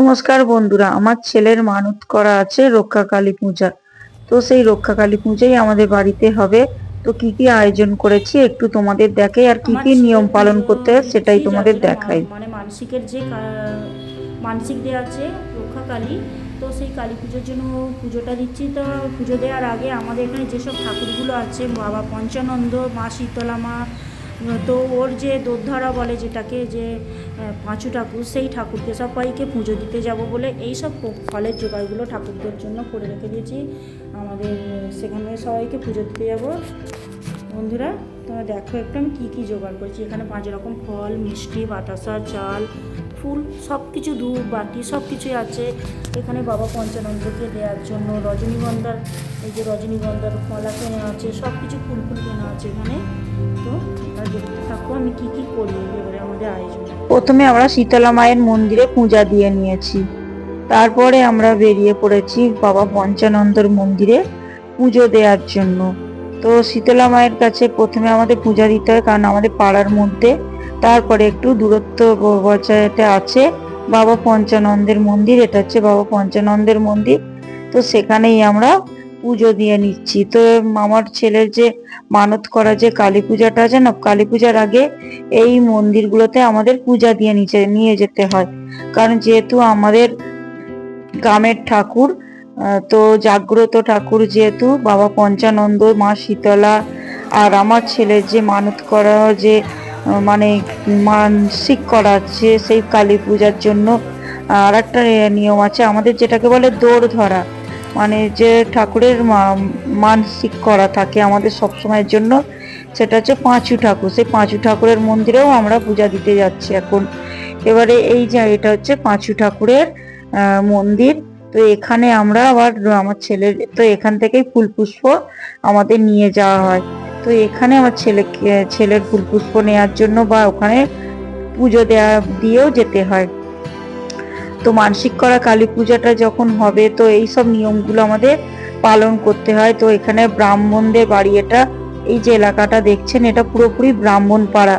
নমস্কার বন্ধুরা, আমার ছেলের মানত করা আছে রক্ষা কালী পূজা। তো সেই রক্ষা কালী পূজাই আমাদের বাড়িতে হবে। তো কি কি আয়োজন করেছি একটু তোমাদের দেখাই, আর কি কি নিয়ম পালন করতে হয় সেটাই তোমাদের দেখাই। মানে মানসিকের যে মানসিক দেওয়া আছে রক্ষা কালী, তো সেই কালী পুজোর জন্য পুজোটা দিচ্ছি। তো পুজো দেওয়ার আগে আমাদের এখানে যেসব ঠাকুরগুলো আছে, বাবা পঞ্চানন্দ, মা শীতলা মা তো ওর যে দোধরা বলে যেটাকে যে পাঁচু ঠাকুর, সেই ঠাকুরকে সবাইকে পুজো দিতে যাব বলে এই সব ফলের জোগাড়গুলো ঠাকুরদের জন্য করে রেখে দিয়েছি। আমাদের সেখানে সবাইকে পুজো দিতে যাব। বন্ধুরা, তোমরা দেখো একটু আমি কী কী জোগাড় করেছি। এখানে পাঁচ রকম ফল, মিষ্টি, বাতাসা, চাল, ফুল সব কিছু ধূপ বাটি সব কিছুই আছে। এখানে বাবা পঞ্চানন্দকে দেওয়ার জন্য রজনীগন্ধার, এই যে রজনীগন্ধার কলা কেনা আছে সব কিছু ফুল ফুল কেনা আছে এখানে। তো প্রথমে আমরা শীতলা মায়ের মন্দিরে পূজা দিয়ে নিয়েছি। তারপরে আমরা বেরিয়ে পড়েছি বাবা পঞ্চানন্দর মন্দিরে পুজো দেওয়ার জন্য। তো শীতলা মায়ের কাছে প্রথমে আমাদের পূজা দিতে হয়, কারণ আমাদের পাড়ার মধ্যে। তারপরে একটু দূরত্ব বজায়তে আছে বাবা পঞ্চানন্দের মন্দির, এটা হচ্ছে বাবা পঞ্চানন্দের মন্দির। তো সেখানেই আমরা পুজো দিয়ে নিচ্ছি। তো আমার ছেলের যে মানত করা যে কালী পূজাটা আছে না, কালী পূজার আগে এই মন্দিরগুলোতে আমাদের পূজা দিয়ে নিচে নিয়ে যেতে হয়। কারণ যেহেতু আমাদের গ্রামের ঠাকুর তো জাগ্রত ঠাকুর যেহেতু, বাবা পঞ্চানন্দ, মা শীতলা আর আমার ছেলের যে মানত করা যে মানে মানসিক করা আছে সেই কালী পূজার জন্য আর একটা নিয়ম আছে, আমাদের যেটাকে বলে দৌড় ধরা মানে যে ঠাকুরের মানসিক করা থাকে আমাদের সব সময়ের জন্য, সেটা হচ্ছে পাঁচু ঠাকুর। সেই পাঁচু ঠাকুরের মন্দিরেও আমরা পূজা দিতে যাচ্ছি এখন। এবারে এই যে এটা হচ্ছে পাঁচু ঠাকুরের মন্দির। তো এখানে আমরা আবার আমার ছেলের, তো এখান থেকেই ফুল পুষ্প আমাদের নিয়ে যাওয়া হয়। তো এখানে আমার ছেলেকে ছেলের ফুল পুষ্প নেওয়ার জন্য বা ওখানে পুজো দেওয়া দিয়েও যেতে হয়। তো মানসিক করা কালী পূজাটা যখন হবে, তো এই সব নিয়মগুলো আমাদের পালন করতে হয়। তো এখানে ব্রাহ্মণদের বাড়ি এটা, এই যে এলাকাটা দেখছেন, এটা পুরোপুরি ব্রাহ্মণ পাড়া।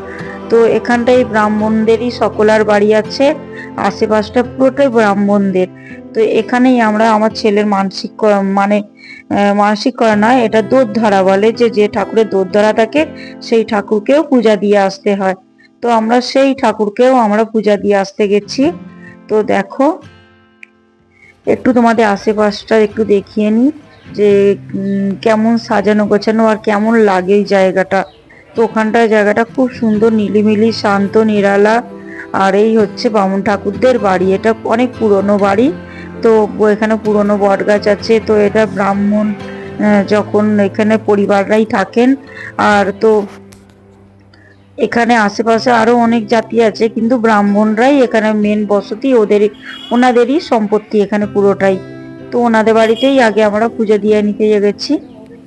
তো এখানটায় ব্রাহ্মণদেরই সকলার বাড়ি আছে, আশেপাশটা পুরোটাই ব্রাহ্মণদের। তো এখানেই আমরা আমার ছেলের মানসিক মানে মানসিক করা নয়, এটা দোধ ধরা বলে যে যে ঠাকুরের দোধ ধরা থাকে, সেই ঠাকুরকেও পূজা দিয়ে আসতে হয়। তো আমরা সেই ঠাকুরকেও আমরা পূজা দিয়ে আসতে গেছি। তো দেখো, একটু তোমাদের আশেপাশটা একটু দেখিয়ে নি যে কেমন সাজানো গোছানো আর কেমন লাগে এই জায়গাটা। তো ওখানটায় জায়গাটা খুব সুন্দর, নিলিমিলি, শান্ত, নিরালা। আর এই হচ্ছে বামুন ঠাকুরদের বাড়ি। এটা অনেক পুরনো বাড়ি। তো এখানে পুরনো বট গাছ আছে। তো এটা ব্রাহ্মণ যখন এখানে পরিবাররাই থাকেন। আর তো এখানে আশেপাশে আরও অনেক জাতি আছে কিন্তু ব্রাহ্মণরাই এখানে মেন বসতি ওদের ওনাদেরই সম্পত্তি এখানে পুরোটাই। তো ওনাদের বাড়িতেই আগে আমরা পুজো দিয়ে নিতে গেছি।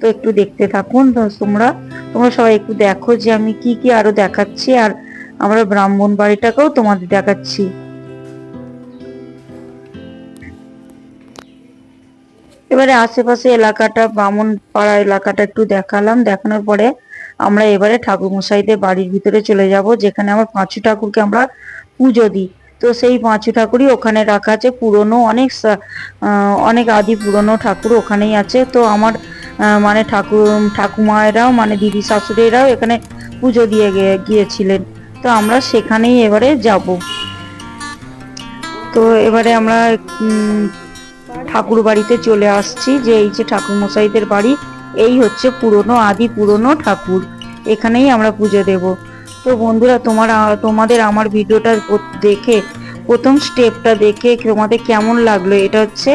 তো একটু দেখতে থাকুন তোমরা তোমরা সবাই একটু দেখো যে আমি কি কি আরও দেখাচ্ছি আর আমরা ব্রাহ্মণ বাড়িটাকেও তোমাদের দেখাচ্ছি। এবারে আশেপাশে এলাকাটা ব্রাহ্মণ পাড়া এলাকাটা একটু দেখালাম দেখানোর পরে আমরা এবারে ঠাকুর মশাইদের বাড়ির ভিতরে চলে যাব, যেখানে আমার পাঁচু ঠাকুরকে আমরা পুজো দিই। তো সেই পাঁচু ঠাকুরই ওখানে রাখা আছে, পুরনো অনেক অনেক আদি পুরনো ঠাকুর ওখানেই আছে। তো আমার মানে ঠাকুর, ঠাকুমায়েরাও মানে দিদি শাশুড়িরাও এখানে পুজো দিয়ে গিয়েছিলেন। তো আমরা সেখানেই এবারে যাব। তো এবারে আমরা ঠাকুর বাড়িতে চলে আসছি, যে এই যে ঠাকুর মশাইদের বাড়ি, এই হচ্ছে পুরনো, আদি পুরনো ঠাকুর। এখানেই আমরা পুজো দেব। তো বন্ধুরা, তোমার, তোমাদের আমার ভিডিওটা দেখে, প্রথম স্টেপটা দেখে তোমাদের কেমন লাগল? এটা হচ্ছে,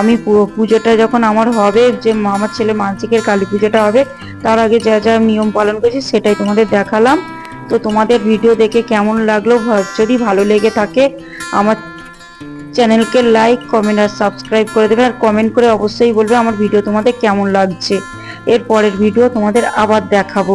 আমি পুজোটা যখন আমার হবে, যে আমার ছেলে মানসিকের কালী পুজোটা হবে, তার আগে যা যা নিয়ম পালন করেছি সেটাই তোমাদের দেখালাম। তো তোমাদের ভিডিও দেখে কেমন লাগল? যদি ভালো লেগে থাকে, আমার চ্যানেলকে লাইক, কমেন্ট আর সাবস্ক্রাইব করে দেবে। আর কমেন্ট করে অবশ্যই বলবে আমার ভিডিও তোমাদের কেমন লাগছে। এর পরের ভিডিও তোমাদের আবার দেখাবো।